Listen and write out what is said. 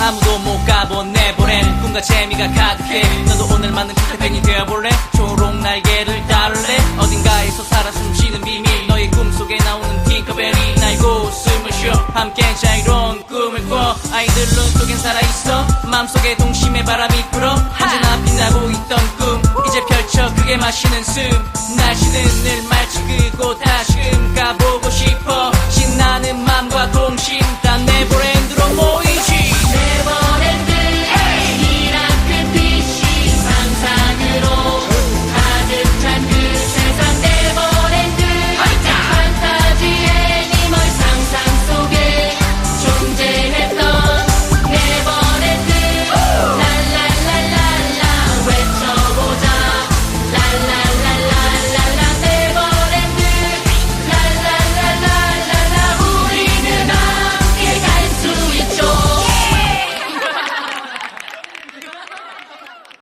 아무도 못 가본 내보낸 꿈과 재미가 가득해. 너도 오늘 맞는 카페팬이 되어볼래? 초록 날개를 따를래? 어딘가에서 살아 숨쉬는 비밀. 너의 꿈속에 나오는 팅커벨이 날고 숨을 쉬어. 함께 자유로운 꿈을 꿔. 아이들 눈 속엔 살아있어. 마음속에 동심의 바람이 불어. 한잔나 빛나고 있던 꿈. 이제 펼쳐 그게 마시는 숨. 날씨는 늘 말치 그곳 다시금 가보고